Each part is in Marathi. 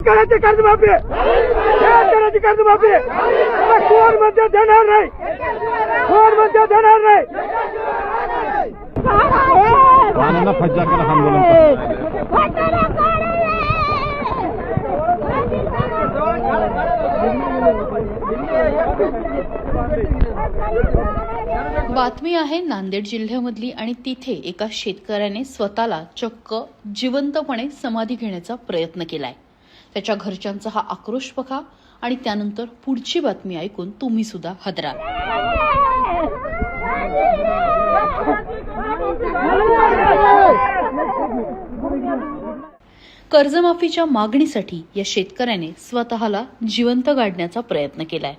शेतकऱ्याची कर्जमाफी शेतकऱ्याची कर्जमाफी कोणमध्ये देणार नाही? कोणमध्ये देणार नाही? वाहनांना फज्जा करा आंदोलन बातमी आहे नांदेड जिल्ह्यामधली आणि तिथे एका शेतकऱ्याने स्वतःला चक्क जिवंतपणे समाधी घेण्याचा प्रयत्न केलाय. त्याच्या घरच्यांचा हा आक्रोश बघा आणि त्यानंतर पुढची बातमी ऐकून तुम्ही सुद्धा हदराल कर्जमाफीच्या मागणीसाठी या शेतकऱ्याने स्वतःला जिवंत गाडण्याचा प्रयत्न केलाय.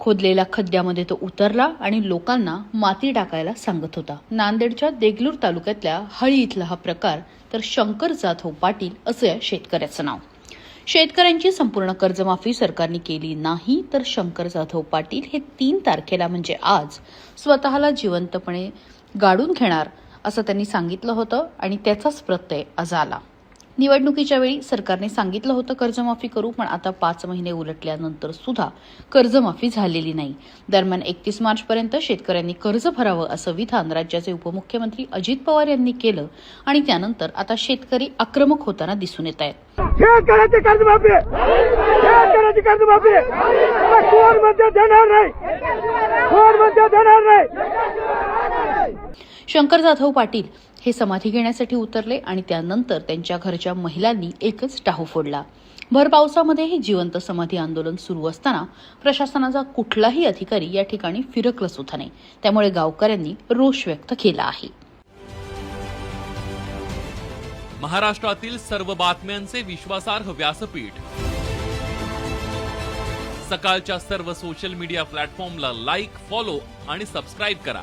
खोदलेल्या खड्ड्यामध्ये तो उतरला आणि लोकांना माती टाकायला सांगत होता. नांदेडच्या देगलूर तालुक्यातल्या हळी इथला हा प्रकार तर शंकर जाधव पाटील असं या शेतकऱ्याचं नाव. शेतकऱ्यांची संपूर्ण कर्जमाफी सरकारने केली नाही तर शंकर जाधव पाटील हे तीन तारखेला म्हणजे आज स्वतःला जिवंतपणे गाडून घेणार असं त्यांनी सांगितलं होतं आणि त्याचाच प्रत्यय आज आला निवडणुकीच्या वेळी सरकारने सांगितलं होतं कर्जमाफी करू पण आता पाच महिने उलटल्यानंतर सुद्धा कर्जमाफी झालेली नाही. दरम्यान एकतीस मार्चपर्यंत शेतकऱ्यांनी कर्ज भरावं असं विधान राज्याचे उपमुख्यमंत्री अजित पवार यांनी केलं आणि त्यानंतर आता शेतकरी आक्रमक होताना दिसून येत आहेत. शेतकऱ्याची कर्जमाफी शेतकऱ्याची कर्जमाफी कोण देणार नाही? कोण देणार नाही? शंकर जाधव पाटील हे समाधी घेण्यासाठी उतरले आणि त्यानंतर त्यांच्या घरच्या महिलांनी एकच टाहू फोडला. भर पावसामध्ये हे जिवंत समाधी आंदोलन सुरू असताना प्रशासनाचा कुठलाही अधिकारी या ठिकाणी फिरकला सुद्धा नाही. त्यामुळे गावकऱ्यांनी रोष व्यक्त केला आहे. महाराष्ट्रातील सर्व बातम्यांचे विश्वासार्ह व्यासपीठ. सकाळच्या सर्व सोशल मीडिया प्लॅटफॉर्मला लाईक फॉलो आणि सबस्क्राईब करा.